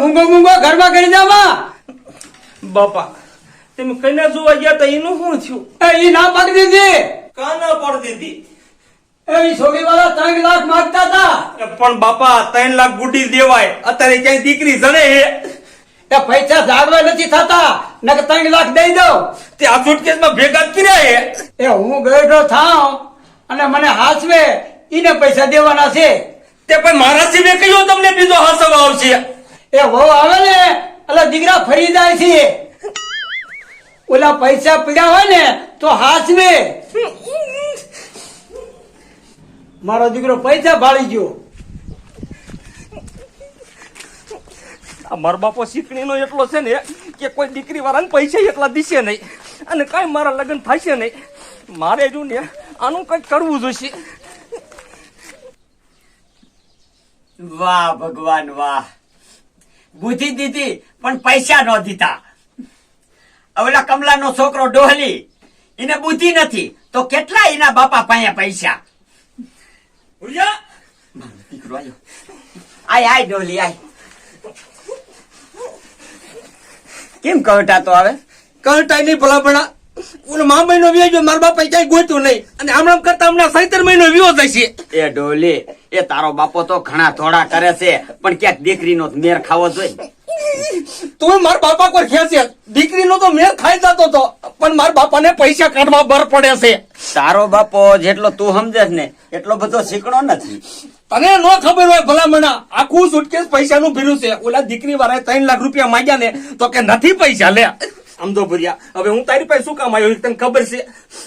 મૂંગો મૂંગો ઘરમાં કરી જવા બાપા તમે કન્યા જોવા ગયા તા? એનું શું થયું? એ ના પાડી દીધી. કાના પડતી દીધી? એ ઈ છોકરી વાળા ત્રણ લાખ માંગતા હતા પણ બાપા ત્રણ લાખ ગુડી દેવાય. અત્યારે ક્યાંય દીકરી જણે એ પૈસા જાગવા નથી થતા. નકર ત્રણ લાખ દઈ દો તે આ સુટકેસમાં ભેગા કર્યા એ હું ગયેલો થાવ અને મને હાચવે ઈને પૈસા દેવાના છે. તે પણ મારા સિવાય કયો તમને બીજો હાસવ આવશે? એ વહુ આવે ને એટલે દીકરા ફરી જાય છે. ઓલા પૈસા પીડ્યા હોય ને તો હાચવે. મારો દીકરો પૈસા ભાળી ગયો. આ મારો બાપો શીખણીનો એટલો છે ને કે કોઈ દીકરી વાળાને પૈસા એટલા દીશે નહીં. અને કાંઈ મારા લગ્ન થશે નહીં. મારે જો ને આનું કંઈક કરવું જોઈશે. વાહ ભગવાન વાહ. બુદ્ધિ દીધી પણ પૈસા ન દીધા. ઓલા કમલાનો છોકરો ડોહલી એને બુદ્ધિ નથી. તો કેટલા એના બાપા પાસે પૈસા? દીકરો આયો. આય આય ડોહલી આય. કેમ કહટા તો આવે? કંટાઈ નહીં ભલા ભલા. ઓલો મા મહિનો વ્યો ગયો મારા બાપા ક્યાંય ગોત્યું નહીં. અને આમણામ કરતા હમણાં સૈતર મહિનો વ્યો જશે એ ડોહલી એ તારો બાપો તો ઘણા થોડા કરે છે પણ ક્યાંક દીકરીનો મેર ખાવો જોઈએ. તું મારા બાપા કોઈ ખેંચે દીકરીનો તો મેર ખાઈ જતો તો પણ મારા બાપાને પૈસા કાઢવા બર પડે છે. તારો બાપો જેટલો તું સમજે ને એટલો બધો શીખણો નથી. તને નો ખબર હોય ભલામણા આખું સુટકેસ પૈસાનું ભીલું છે. ઓલા દીકરી વાળા ત્રણ લાખ રૂપિયા માંગ્યા ને તો કે નથી પૈસા લે. આમ જો ભર્યા. હવે હું તારી પાસે શું કામ આવ્યો તને ખબર છે?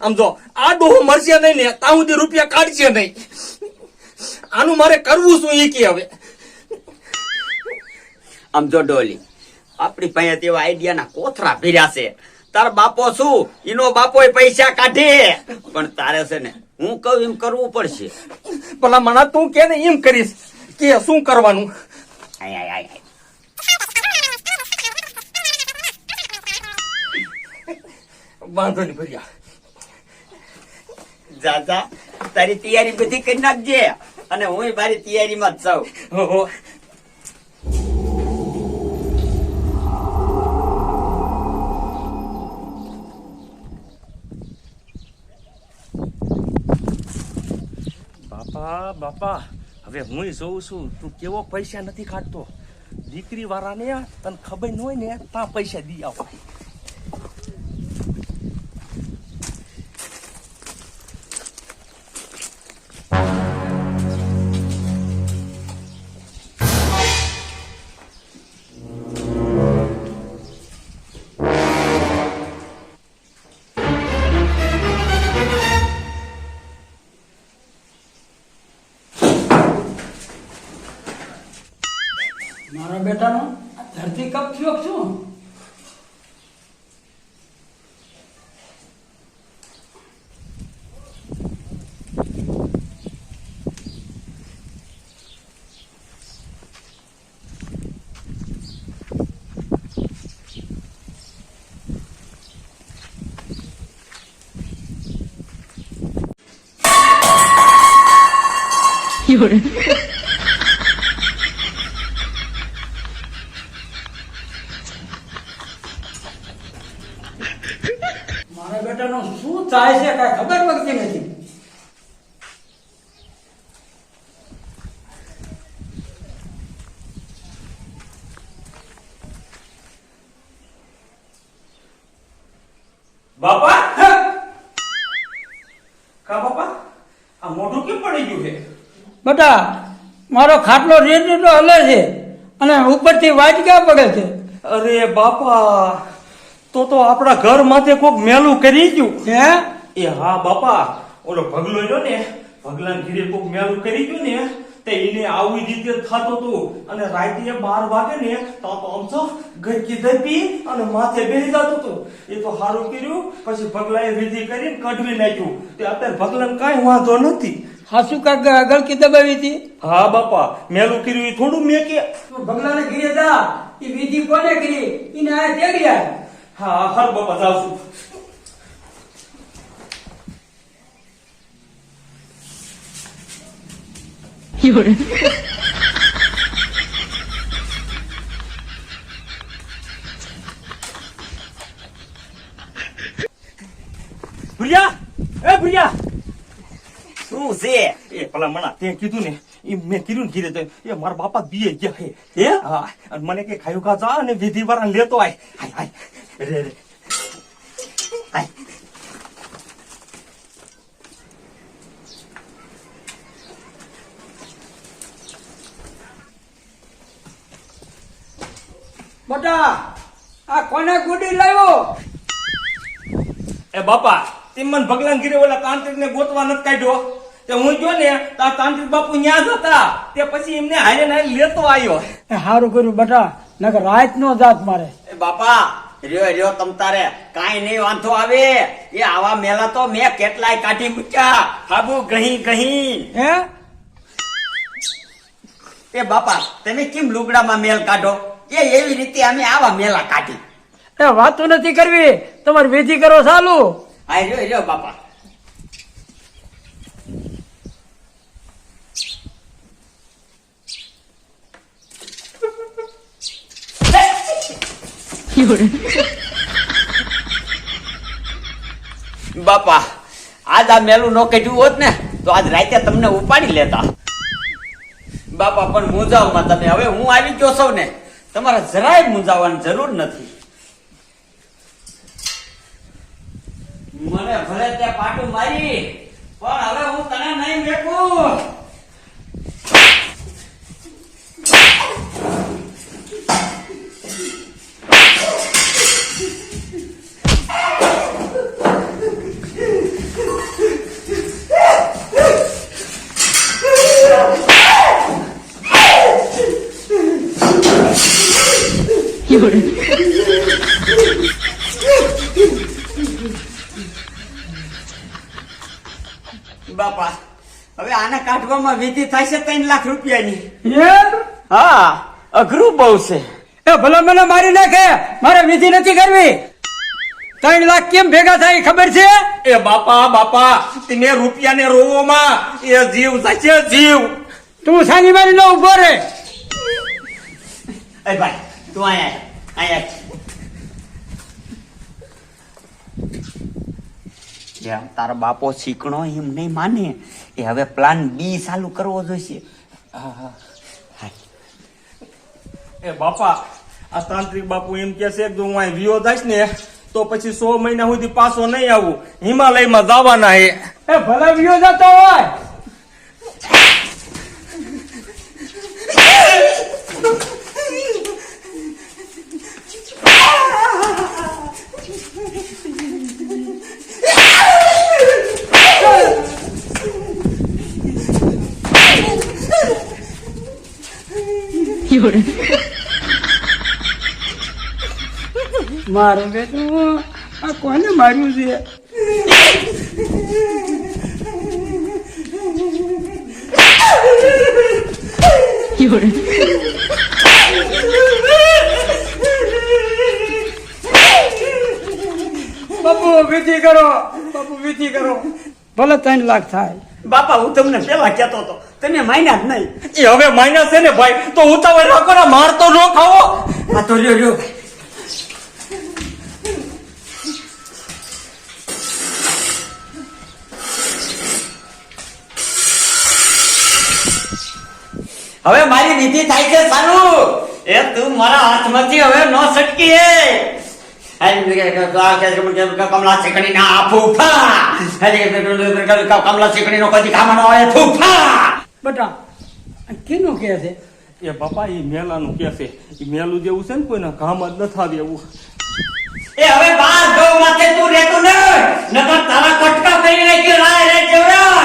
આમ જો આ ડોહો મરશે નહીં ને ત્યાં સુધી રૂપિયા કાઢશે નહીં. આનું મારે કરવું શું એ કે હવે? આમ જો ડોલી આપણી પાસે તેવા આઈડિયાના કોથરા ભીર્યા છે. તાર બાપો શું? એનો બાપો પૈસા કાઢે. પણ તારે છે ને હું કહું એમ કરવું પડશે. પેલા મને તું કે ને એમ કરીશ કે શું કરવાનું? આય આય આય. વાંધો નહીં ભર્યા. જા જા. તારી તૈયારી બધી કરી નાખજે. અને હું મારી તૈયારીમાં જ. બાપા બાપા, હવે હું જોઉં છું. તું કેવો પૈસા નથી કાઢતો દીકરી વાળાને તને ખબર ન હોય ને, ત્યાં પૈસા દી આવો. મારા બેટાનો શું થાય છે કઈ ખબર નથી. બાપા? બેટા મારો ખાટલો રેડ હલે છે અને ઉપરથી વાટકા પડે છે. અરે બાપા તો તો આપણા ઘર માથે કોક મેલું કરી ગયું. હે? એ હા બાપા ઓલો ભગલો જો ને ભગલાન ઘીરે કોક મેલું કરી ગયું ને તે એને આવી રીતે જ થતું હતું અને રાતે બાર વાગે ને તો તો આમ છો ગરકી દબી અને માથે બેસી જતું હતું એ તો સારું કર્યું પછી ભગલાએ વિધિ કરીને કઢવી નાખ્યું. તે અત્યારે ભગલાને કાંઈ વાંધો નથી. હાસુ કાગ આગળ કે દબાવી હતી? હા બાપા. મેલું કર્યું એ થોડું મેં કે ભગલાને ઘીરે જા. એ વિધિ કોને કરી? ઈને આ તે ગયા? હા હર બાપા જાવશું યોરે ભુરિયા! એ ભુરિયા! છું ભલા મણા તે કીધું ને એ મેં કીધું ને ઘીરે તો એ મારા બાપા બીએ ગયા હે. હે? હા અને મને કે ખાયું ખા જા અને વિધિ વાળા લેતો આય. હાય હાય રે રે. હાય મોટા આ કોને ગુડી લાવ્યો? એ બાપા તિમન ભગલાન ગીરે ઓલા તાંત્રિક ને ગોતવા નથી કાઢ્યો. તે હું જો ને તો તાંત્રિક બાપુ ન્યા જ હતા. તે પછી એમને હારે ને લેતો આવ્યો. સારું કર્યું બટા નકર રાત નો જાત મારે. બાપા રહ્યો રહ્યો તમ તારે. કાઈ નહીં વાંધો આવે. એ આવા મેલા તો મેં કેટલાય કાઢી મૂક્યા. હાબુ ગહી ગહી. હે? એ બાપા તમે કેમ લુગડામાં મેલ કાઢો? એ એવી રીતે અમે આવા મેલા કાઢી. એ વાતો નથી કરવી. તમારે વેધી કરો ચાલુ આ રહ્યો રહ્યો બાપા. બાપા, આજ આ મેલું ન કાઢ્યું હોત ને, તો આજ રાતે તમને ઉપાડી લેતા. બાપા, પણ મૂંઝાવમાં તમે. હવે હું આવી ગયો સૌ ને, તમારે જરાય મૂંઝાવવાની જરૂર નથી. મને ભલે ત્યાં પાટું મારી, પણ હવે હું તને નહીં મેકું. બાપા હવે આને કાઢવામાં વિધિ થશે ત્રણ લાખ રૂપિયાની. હા અઘરું બહુ છે. એ ભલે મને મારી નાખે મારે વિધિ નથી કરવી. ત્રણ લાખ કેમ ભેગા થાય ખબર છે? એ બાપા બાપા તને રૂપિયા ને રોવોમાં. એ જીવ જશે જીવ. તું સાની મારી નો ઊભો રે એ ભાઈ તું અહીંયા આય, અહીંયા આય. એમ તારો બાપો શીખણો એમ નહીં માને એ હવે પ્લાન બી ચાલુ કરવો જોઈશે. એ બાપા આ તાંત્રિક બાપુ એમ કે છે કે જો હું અહીં વિયો જઈશ ને તો પછી સો મહિના સુધી પાછો નહીં આવું. હિમાલયમાં જવાના હે. એ ભલે વિયો જતો હોય. મારું બેટું આ કોને માર્યું છે? બાપુ વિધિ કરો. બાપુ વિધિ કરો. ભલે ત્રણ લાખ થાય. બાપા હું તમને પેલા કહેતો હતો. તમે માન્યા જ નહીં. એ હવે માઇનસ છે ને ભાઈ? તો ઉતાવળ રાખો ને માર તો ન ખાવો. આ તો રહ્યો રહ્યો હવે મારી વિધિ થાય છે સારું એ તું મારા હાથમાંથી હવે ન સટકી હે કમલા ચીકણી ના ફૂફા કમલા ચીકણી નો કદી કામ ન આવે ફૂફા બટા કેનું કે છે એ બાપા એ મેલાનું કે છે એ મેલું જેવું છે ને કોઈના કામ જ ન થાય એવું એ હવે બાર ગૌ માથે તું રહેતો ને નકર તારા કટકા કરી કે રાય રે જેવડા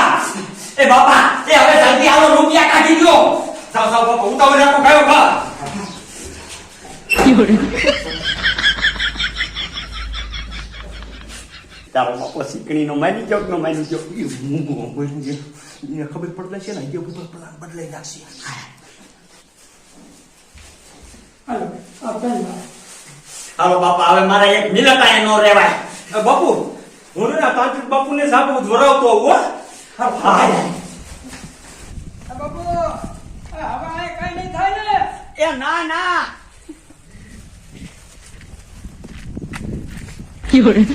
એ બાપા એ હવે જલ્દી આવો રૂપિયા કાઢી દો સાવ સાવ બાપા ઉતાવળ રાખો કયો ખા તારો બાપો શીકણી નો મારી ગયો નો મારી ગયો એ મૂંગું બોલ્યું છે એને ખબર પડલે છે ને એ બધો પ્લાન બદલાઈ નાખશે હાલો બાપા હવે મારા એક મિનિટ આયા નો રેવાય બાપુ હું ને તાંત્રિક બાપુને સાબુ જોરાવતો હો હા, હા. આ બાપુ આ હવે આ કઈ નહીં થાય ને એ ના ના. 有人，